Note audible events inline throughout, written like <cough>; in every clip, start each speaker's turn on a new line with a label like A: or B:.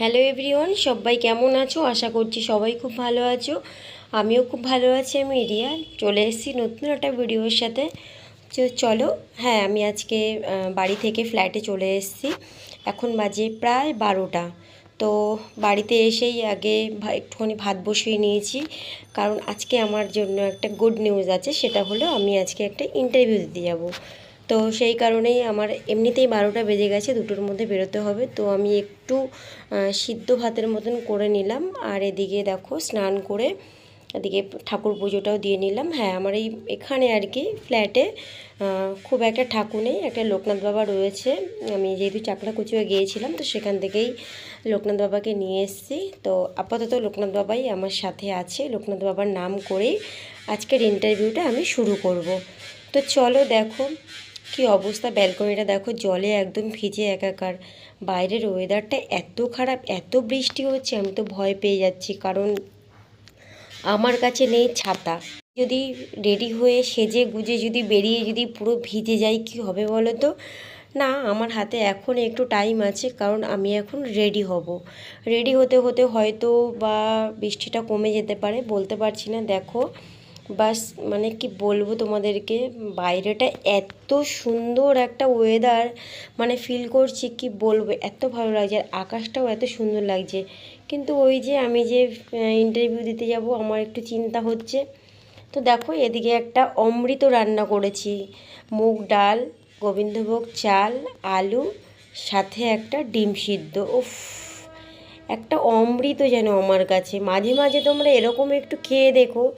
A: Hello everyone সবাই কেমন আছো? আশা করছি সবাই খুব ভালো আছো। আমিও খুব ভালো আছি, আমি রিয়া। চলে এসেছি নতুন একটা ভিডিওর সাথে। চলো হ্যাঁ আমি আজকে বাড়ি থেকে ফ্ল্যাটে চলে এসেছি। এখন বাজে প্রায় বারোটা। তো বাড়িতে এসেই আগে একটুখানি ভাত বসিয়ে নিয়েছি। কারণ আজকে আমার জন্য একটা গুড নিউজ আছে, সেটা হলো আমি আজকে একটা ইন্টারভিউ দিতে যাব। তো সেই কারণেই আমার এমনিতেই বারোটা বেজে গেছে, দুটোর মধ্যে বেরোতে হবে। তো আমি একটু সিদ্ধ ভাতের মতন করে নিলাম। আর এদিকে দেখো, স্নান করে এদিকে ঠাকুর পুজোটাও দিয়ে নিলাম। হ্যাঁ আমার এই এখানে আর কি ফ্ল্যাটে খুব একটা ঠাকুর নেই, একটা লোকনাথ বাবা রয়েছে। আমি যেহেতু চাকরা কুচুয়ে গিয়েছিলাম, তো সেখান থেকেই লোকনাথ বাবাকে নিয়ে এসেছি। তো আপাতত লোকনাথ বাবাই আমার সাথে আছে। লোকনাথ বাবার নাম করেই আজকের ইন্টারভিউটা আমি শুরু করব। তো চলো দেখো কি অবস্থা? ব্যালকনিটা দেখো জলে একদম ভিজে একাকার। বাইরের ওয়েদারটা এত খারাপ, এত বৃষ্টি হচ্ছে, আমি তো ভয় পেয়ে যাচ্ছি। কারণ আমার কাছে নেই ছাতা। যদি রেডি হয়ে সেজে গুজে যদি বেরিয়ে যদি পুরো ভিজে যাই, কি হবে বলো তো না, আমার হাতে এখন একটু টাইম আছে, কারণ আমি এখন রেডি হব। রেডি হতে হতে হয়তো বা বৃষ্টিটা কমে যেতে পারে, বলতে পারছি না। দেখো বাস মানে কি বলব তোমাদেরকে, বাইরেটা এত সুন্দর একটা ওয়েদার মানে ফিল করছি, কি বলব, এত ভালো লাগছে, আর আকাশটাও এত সুন্দর লাগছে। কিন্তু ওই যে আমি যে ইন্টারভিউ দিতে যাব, আমার একটু চিন্তা হচ্ছে। তো দেখো, এদিকে একটা অমৃত রান্না করেছি। মুগ ডাল, গোবিন্দভোগ চাল, আলু, সাথে একটা ডিম সিদ্ধ। উফ, একটা অমৃত যেন আমার কাছে। মাঝে মাঝে তোমরা এরকম একটু খেয়ে দেখো।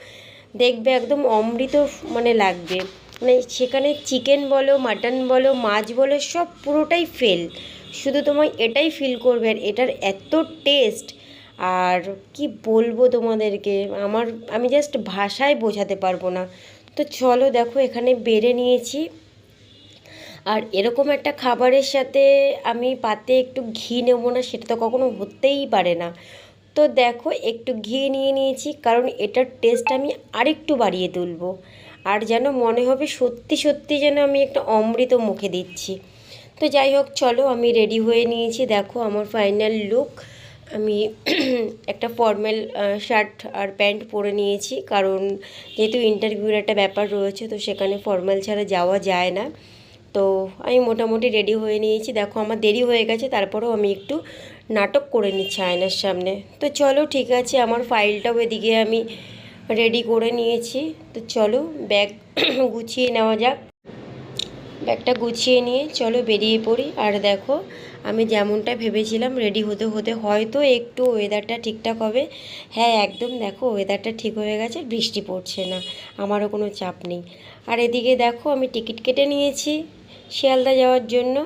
A: দেখবে একদম অমৃত মানে লাগবে। মানে সেখানে চিকেন বলো মাটন বলো, মাছ বলো, সব পুরোটাই ফেল শুধু তোমায় এটাই ফিল করবে এটার এত টেস্ট আর কি বলব তোমাদেরকে? আমার, আমি জাস্ট ভাষায় বোঝাতে পারব না। তো চলো দেখো, এখানে বেড়ে নিয়েছি। আর এরকম একটা খাবারের সাথে আমি পাতে একটু ঘি নেব না, সেটা তো কখনো হতেই পারে না। তো দেখো, একটু ঘি নিয়ে নিয়েছি, কারণ এটার টেস্ট আমি আরেকটু বাড়িয়ে তুলবো। আর যেন মনে হবে সত্যি সত্যি যেন আমি একটা অমৃত মুখে দিচ্ছি। তো যাই হোক, চলো আমি রেডি হয়ে নিয়েছি। দেখো আমার ফাইনাল লুক আমি <clears throat> একটা ফর্মাল শার্ট আর প্যান্ট পরে নিয়েছি, কারণ যেহেতু ইন্টারভিউর একটা ব্যাপার রয়েছে, তো সেখানে ফর্মাল ছাড়া যাওয়া যায় না। তো আমি মোটামুটি রেডি হয়ে নিয়েছি। দেখো আমার দেরি হয়ে গেছে, তারপরেও আমি একটু নাটক করে নিচ্ছে আয়নার সামনে। তো চলো, ঠিক আছে, আমার ফাইলটাও এদিকে আমি রেডি করে নিয়েছি। তো চলো ব্যাগ <clears throat> গুছিয়ে নেওয়া যাক। ব্যাগটা গুছিয়ে নিয়ে চলো বেরিয়ে পড়ি। আর দেখো, আমি যেমনটা ভেবেছিলাম রেডি হতে হতে হয়তো একটু ওয়েদারটা ঠিকঠাক হবে। হ্যাঁ একদম দেখো ওয়েদারটা ঠিক হয়ে গেছে, বৃষ্টি পড়ছে না, আমারও কোনো চাপ নেই। আর এদিকে দেখো, আমি টিকিট কেটে নিয়েছি শিয়ালদা যাওয়ার জন্য।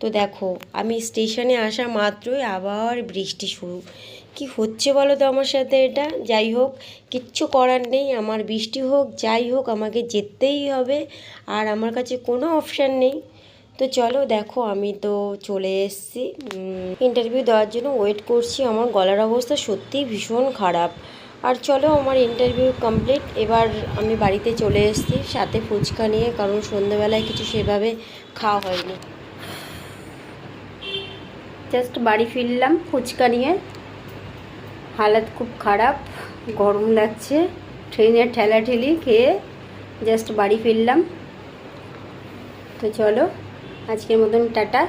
A: তো দেখো, আমি স্টেশনে আসা মাত্রই আবার বৃষ্টি শুরু। কি হচ্ছে বলো তো আমার সাথে এটা? যাই হোক, কিচ্ছু করার নেই, আমার বৃষ্টি হোক, যাই হোক, আমাকে যেতেই হবে, আর আমার কাছে কোনো অপশান নেই। তো চলো দেখো, আমি তো চলে এসেছি। ইন্টারভিউ দেওয়ার জন্য ওয়েট করছি, আমার গলার অবস্থা সত্যিই ভীষণ খারাপ। আর চলো, আমার ইন্টারভিউ কমপ্লিট এবার আমি বাড়িতে চলে এসেছি, সাথে ফুচকা নিয়ে, কারণ সন্ধ্যেবেলায় কিছু সেভাবে খাওয়া হয়নি।
B: জাস্ট বাড়ি ফিরলাম ফুচকা নিয়ে। হালাত খুব খারাপ, গরম লাগছে। ট্রেনের ঠেলাঠেলি খেয়ে জাস্ট বাড়ি ফিরলাম। তো চলো, আজকের মতন টাটা।